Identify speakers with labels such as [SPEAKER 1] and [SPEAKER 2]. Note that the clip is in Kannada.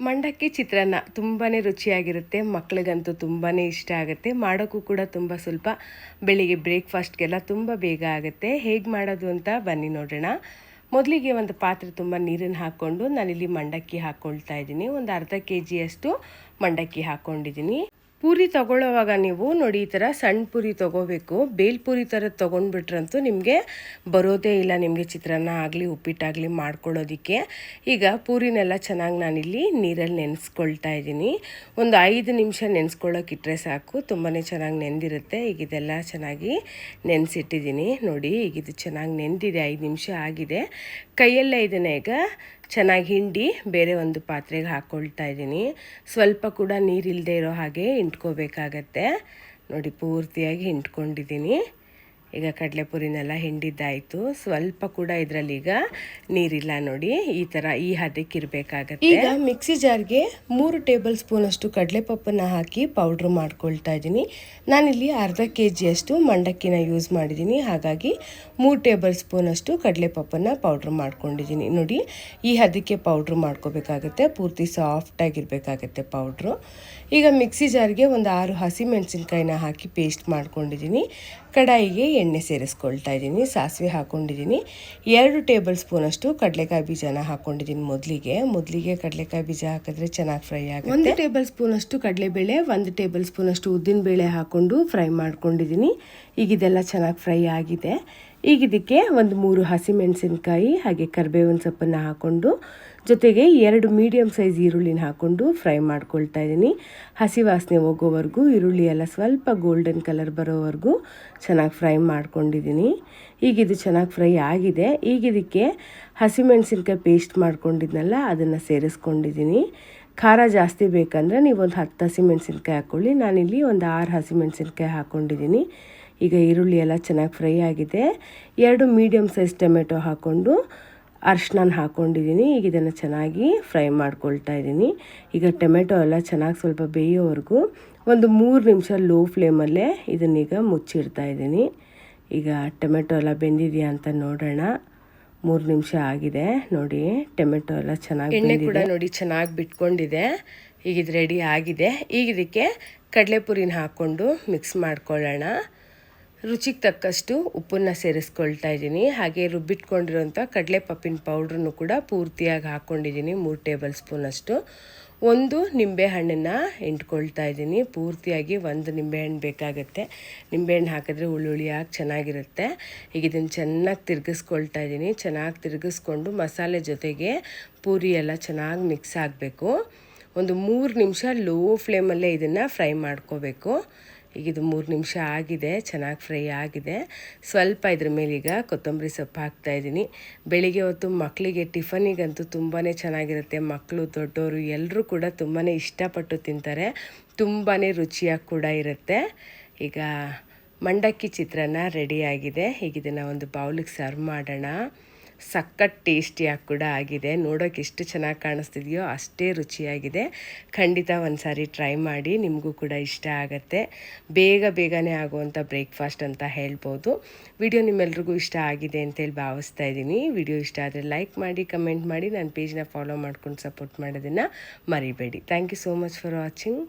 [SPEAKER 1] ಮಂಡಕ್ಕಿ ಚಿತ್ರಾನ್ನ ತುಂಬಾ ರುಚಿಯಾಗಿರುತ್ತೆ, ಮಕ್ಳಿಗಂತೂ ತುಂಬಾ ಇಷ್ಟ ಆಗುತ್ತೆ. ಮಾಡೋಕ್ಕೂ ಕೂಡ ತುಂಬ ಸ್ವಲ್ಪ ಬೆಳಿಗ್ಗೆ ಬ್ರೇಕ್ಫಾಸ್ಟ್ಗೆಲ್ಲ ತುಂಬ ಬೇಗ ಆಗುತ್ತೆ. ಹೇಗೆ ಮಾಡೋದು ಅಂತ ಬನ್ನಿ ನೋಡೋಣ. ಮೊದಲಿಗೆ ಒಂದು ಪಾತ್ರೆ ತುಂಬ ನೀರನ್ನು ಹಾಕ್ಕೊಂಡು ನಾನಿಲ್ಲಿ ಮಂಡಕ್ಕಿ ಹಾಕ್ಕೊಳ್ತಾ ಇದ್ದೀನಿ. ಒಂದು ಅರ್ಧ ಕೆ ಜಿಯಷ್ಟು ಮಂಡಕ್ಕಿ ಹಾಕ್ಕೊಂಡಿದ್ದೀನಿ ಪೂರಿ ತಗೊಳ್ಳೋವಾಗ ನೀವು ನೋಡಿ ಈ ಥರ ಸಣ್ಣ ಪೂರಿ ತೊಗೋಬೇಕು. ಬೇಲ್ಪುರಿ ಥರ ತೊಗೊಂಡ್ಬಿಟ್ರಂತೂ ನಿಮಗೆ ಬರೋದೇ ಇಲ್ಲ ನಿಮಗೆ ಚಿತ್ರಾನ್ನ ಆಗಲಿ, ಉಪ್ಪಿಟ್ಟಾಗಲಿ ಮಾಡ್ಕೊಳ್ಳೋದಕ್ಕೆ. ಈಗ ಪೂರಿನೆಲ್ಲ ಚೆನ್ನಾಗಿ ನಾನಿಲ್ಲಿ ನೀರಲ್ಲಿ ನೆನೆಸ್ಕೊಳ್ತಾ ಇದ್ದೀನಿ. ಒಂದು ಐದು ನಿಮಿಷ ನೆನೆಸ್ಕೊಳ್ಳೋಕೆ ಇಟ್ಟರೆ ಸಾಕು. ತುಂಬಾ ಚೆನ್ನಾಗಿ ನೆಂದಿರುತ್ತೆ. ಈಗ ಇದೆಲ್ಲ ಚೆನ್ನಾಗಿ ನೆನೆಸಿಟ್ಟಿದ್ದೀನಿ. ನೋಡಿ, ಈಗ ಇದು ಚೆನ್ನಾಗಿ ನೆಂದಿದೆ. ಐದು ನಿಮಿಷ ಆಗಿದೆ. ಕೈಯಲ್ಲೇ ಇದನ್ನು ಈಗ ಚೆನ್ನಾಗಿ ಹಿಂಡಿ ಬೇರೆ ಒಂದು ಪಾತ್ರೆಗೆ ಹಾಕ್ಕೊಳ್ತಾ ಇದ್ದೀನಿ. ಸ್ವಲ್ಪ ಕೂಡ ನೀರಿಲ್ಲದೆ ಇರೋ ಹಾಗೆ ಹಿಂಡ್ಕೋಬೇಕಾಗತ್ತೆ. ನೋಡಿ, ಪೂರ್ತಿಯಾಗಿ ಹಿಂಡ್ಕೊಂಡಿದ್ದೀನಿ. ಈಗ ಕಡಲೆಪುರಿನೆಲ್ಲ ಹಿಂಡಿದ್ದಾಯಿತು. ಸ್ವಲ್ಪ ಕೂಡ ಇದರಲ್ಲಿ ಈಗ ನೀರಿಲ್ಲ ನೋಡಿ. ಈ ಥರ ಈ ಹದಕ್ಕೆ ಇರಬೇಕಾಗತ್ತೆ. ಈಗ ಮಿಕ್ಸಿ ಜಾರ್ಗೆ ಮೂರು ಟೇಬಲ್ ಸ್ಪೂನ್ ಅಷ್ಟು ಕಡಲೆಪಪ್ಪನ್ನು ಹಾಕಿ ಪೌಡ್ರ್ ಮಾಡ್ಕೊಳ್ತಾ ಇದ್ದೀನಿ. ನಾನಿಲ್ಲಿ ಅರ್ಧ ಕೆ ಜಿಯಷ್ಟು ಮಂಡಕ್ಕಿನ ಯೂಸ್ ಮಾಡಿದ್ದೀನಿ. ಹಾಗಾಗಿ ಮೂರು ಟೇಬಲ್ ಸ್ಪೂನ್ ಅಷ್ಟು ಕಡಲೆಪಪ್ಪನ್ನು ಪೌಡ್ರ್ ಮಾಡ್ಕೊಂಡಿದ್ದೀನಿ. ನೋಡಿ, ಈ ಹದಕ್ಕೆ ಪೌಡ್ರ್ ಮಾಡ್ಕೋಬೇಕಾಗತ್ತೆ. ಪೂರ್ತಿ ಸಾಫ್ಟಾಗಿರಬೇಕಾಗತ್ತೆ ಪೌಡ್ರು. ಈಗ ಮಿಕ್ಸಿ ಜಾರ್ಗೆ ಒಂದು ಆರು ಹಸಿಮೆಣಸಿನ್ಕಾಯಿನ ಹಾಕಿ ಪೇಸ್ಟ್ ಮಾಡ್ಕೊಂಡಿದ್ದೀನಿ. ಕಡಾಯಿಗೆ ಎಣ್ಣೆ ಸೇರಿಸ್ಕೊಳ್ತಾ ಇದ್ದೀನಿ, ಸಾಸಿವೆ ಹಾಕ್ಕೊಂಡಿದ್ದೀನಿ ಎರಡು ಟೇಬಲ್ ಸ್ಪೂನಷ್ಟು ಕಡಲೆಕಾಯಿ ಬೀಜನ ಹಾಕ್ಕೊಂಡಿದ್ದೀನಿ ಮೊದಲಿಗೆ. ಮೊದಲಿಗೆ ಕಡಲೆಕಾಯಿ ಬೀಜ ಹಾಕಿದ್ರೆ ಚೆನ್ನಾಗಿ ಫ್ರೈ ಆಗುತ್ತೆ. ಒಂದು ಟೇಬಲ್ ಸ್ಪೂನಷ್ಟು ಕಡಲೆಬೇಳೆ, ಒಂದು ಟೇಬಲ್ ಸ್ಪೂನಷ್ಟು ಉದ್ದಿನಬೇಳೆ ಹಾಕ್ಕೊಂಡು ಫ್ರೈ ಮಾಡ್ಕೊಂಡಿದ್ದೀನಿ. ಈಗ ಇದೆಲ್ಲ ಚೆನ್ನಾಗಿ ಫ್ರೈ ಆಗಿದೆ. ಈಗ ಇದಕ್ಕೆ ಒಂದು ಮೂರು ಹಸಿಮೆಣಸಿನ್ಕಾಯಿ, ಹಾಗೆ ಕರಿಬೇವಿನ ಸೊಪ್ಪನ್ನು ಹಾಕ್ಕೊಂಡು ಜೊತೆಗೆ ಎರಡು ಮೀಡಿಯಮ್ ಸೈಜ್ ಈರುಳ್ಳಿನ ಹಾಕ್ಕೊಂಡು ಫ್ರೈ ಮಾಡ್ಕೊಳ್ತಾ ಇದ್ದೀನಿ. ಹಸಿ ವಾಸನೆ ಹೋಗೋವರೆಗೂ ಈರುಳ್ಳಿ ಎಲ್ಲ ಸ್ವಲ್ಪ ಗೋಲ್ಡನ್ ಕಲರ್ ಬರೋವರೆಗೂ ಚೆನ್ನಾಗಿ ಫ್ರೈ ಮಾಡ್ಕೊಂಡಿದ್ದೀನಿ. ಈಗ ಇದು ಚೆನ್ನಾಗಿ ಫ್ರೈ ಆಗಿದೆ. ಈಗ ಇದಕ್ಕೆ ಹಸಿಮೆಣಸಿನ್ಕಾಯಿ ಪೇಸ್ಟ್ ಮಾಡ್ಕೊಂಡಿದ್ನಲ್ಲ, ಅದನ್ನು ಸೇರಿಸ್ಕೊಂಡಿದ್ದೀನಿ. ಖಾರ ಜಾಸ್ತಿ ಬೇಕಂದರೆ ನೀವು ಒಂದು ಹತ್ತು ಹಸಿಮೆಣಸಿನ್ಕಾಯಿ ಹಾಕ್ಕೊಳ್ಳಿ ನಾನಿಲ್ಲಿ ಒಂದು ಆರು ಹಸಿಮೆಣಸಿನ್ಕಾಯಿ ಹಾಕ್ಕೊಂಡಿದ್ದೀನಿ ಈಗ ಈರುಳ್ಳಿ ಎಲ್ಲ ಚೆನ್ನಾಗಿ ಫ್ರೈ ಆಗಿದೆ. ಎರಡು ಮೀಡಿಯಮ್ ಸೈಜ್ ಟೊಮೆಟೊ ಹಾಕ್ಕೊಂಡು ಅರ್ಶಿನ ಹಾಕ್ಕೊಂಡಿದ್ದೀನಿ ಈಗ ಇದನ್ನು ಚೆನ್ನಾಗಿ ಫ್ರೈ ಮಾಡ್ಕೊಳ್ತಾ ಇದ್ದೀನಿ. ಈಗ ಟೊಮೆಟೊ ಎಲ್ಲ ಚೆನ್ನಾಗಿ ಸ್ವಲ್ಪ ಬೇಯೋವರೆಗೂ ಒಂದು ಮೂರು ನಿಮಿಷ ಲೋ ಫ್ಲೇಮಲ್ಲೇ ಇದನ್ನೀಗ ಮುಚ್ಚಿಡ್ತಾ ಇದ್ದೀನಿ. ಈಗ ಟೊಮೆಟೊ ಎಲ್ಲ ಬೆಂದಿದೆಯಾ ಅಂತ ನೋಡೋಣ. ಮೂರು ನಿಮಿಷ ಆಗಿದೆ. ನೋಡಿ ಟೊಮೆಟೊ ಎಲ್ಲ ಚೆನ್ನಾಗಿ ಎಣ್ಣೆ ಕೂಡ ನೋಡಿ ಚೆನ್ನಾಗಿ ಬಿಟ್ಕೊಂಡಿದೆ. ಈಗ ಇದು ರೆಡಿ ಆಗಿದೆ. ಈಗ ಇದಕ್ಕೆ ಕಡಲೆಪುರಿನ ಹಾಕ್ಕೊಂಡು ಮಿಕ್ಸ್ ಮಾಡ್ಕೊಳ್ಳೋಣ. ರುಚಿಗೆ ತಕ್ಕಷ್ಟು ಉಪ್ಪನ್ನು ಸೇರಿಸ್ಕೊಳ್ತಾ ಇದ್ದೀನಿ. ಹಾಗೆ ರುಬ್ಬಿಟ್ಕೊಂಡಿರೋಂಥ ಕಡಲೆಪಪ್ಪಿನ ಪೌಡ್ರನ್ನು ಕೂಡ ಪೂರ್ತಿಯಾಗಿ ಹಾಕ್ಕೊಂಡಿದ್ದೀನಿ, ಮೂರು ಟೇಬಲ್ ಸ್ಪೂನಷ್ಟು ಒಂದು ನಿಂಬೆಹಣ್ಣನ್ನು ಇಂಟ್ಕೊಳ್ತಾ ಇದ್ದೀನಿ. ಪೂರ್ತಿಯಾಗಿ ಒಂದು ನಿಂಬೆಹಣ್ಣು ಬೇಕಾಗುತ್ತೆ. ನಿಂಬೆಹಣ್ಣು ಹಾಕಿದ್ರೆ ಹುಳುಳಿಯಾಗಿ ಚೆನ್ನಾಗಿರುತ್ತೆ. ಈಗ ಇದನ್ನು ಚೆನ್ನಾಗಿ ತಿರುಗಿಸ್ಕೊಳ್ತಾ ಇದ್ದೀನಿ. ಚೆನ್ನಾಗಿ ತಿರುಗಿಸ್ಕೊಂಡು ಮಸಾಲೆ ಜೊತೆಗೆ ಪೂರಿ ಎಲ್ಲ ಚೆನ್ನಾಗಿ ಮಿಕ್ಸ್ ಆಗಬೇಕು. ಒಂದು ಮೂರು ನಿಮಿಷ ಲೋ ಫ್ಲೇಮಲ್ಲೇ ಇದನ್ನು ಫ್ರೈ ಮಾಡ್ಕೋಬೇಕು. ಈಗ ಇದು ಮೂರು ನಿಮಿಷ ಆಗಿದೆ, ಚೆನ್ನಾಗಿ ಫ್ರೈ ಆಗಿದೆ. ಸ್ವಲ್ಪ ಇದ್ರ ಮೇಲೆ ಈಗ ಕೊತ್ತಂಬರಿ ಸೊಪ್ಪು ಹಾಕ್ತಾಯಿದ್ದೀನಿ ಬೆಳಿಗ್ಗೆ ಹೊತ್ತು ಮಕ್ಕಳಿಗೆ ಟಿಫನಿಗಂತೂ ತುಂಬಾ ಚೆನ್ನಾಗಿರುತ್ತೆ. ಮಕ್ಕಳು ದೊಡ್ಡವರು ಎಲ್ಲರೂ ಕೂಡ ತುಂಬಾ ಇಷ್ಟಪಟ್ಟು ತಿಂತಾರೆ. ತುಂಬಾ ರುಚಿಯಾಗಿ ಕೂಡ ಇರುತ್ತೆ. ಈಗ ಮಂಡಕ್ಕಿ ಚಿತ್ರಾನ್ನ ರೆಡಿಯಾಗಿದೆ ಈಗ ಇದನ್ನು ಒಂದು ಬೌಲಿಗೆ ಸರ್ವ್ ಮಾಡೋಣ. ಸಖತ್ ಟೇಸ್ಟಿಯಾಗಿ ಕೂಡ ಆಗಿದೆ. ನೋಡೋಕೆ ಎಷ್ಟು ಚೆನ್ನಾಗಿ ಕಾಣಿಸ್ತಿದೆಯೋ ಅಷ್ಟೇ ರುಚಿಯಾಗಿದೆ. ಖಂಡಿತ ಒಂದು ಸಾರಿ ಟ್ರೈ ಮಾಡಿ, ನಿಮಗೂ ಕೂಡ ಇಷ್ಟ ಆಗುತ್ತೆ. ಬೇಗ ಬೇಗನೆ ಆಗುವಂಥ ಬ್ರೇಕ್ಫಾಸ್ಟ್ ಅಂತ ಹೇಳ್ಬೋದು. ವಿಡಿಯೋ ನಿಮ್ಮೆಲ್ರಿಗೂ ಇಷ್ಟ ಆಗಿದೆ ಅಂತೇಳಿ ಭಾವಿಸ್ತಾ ಇದ್ದೀನಿ. ವಿಡಿಯೋ ಇಷ್ಟ ಆದರೆ ಲೈಕ್ ಮಾಡಿ, ಕಮೆಂಟ್ ಮಾಡಿ ನನ್ನ ಪೇಜ್ನ ಫಾಲೋ ಮಾಡ್ಕೊಂಡು ಸಪೋರ್ಟ್ ಮಾಡೋದನ್ನು ಮರಿಬೇಡಿ. Thank you so much for watching.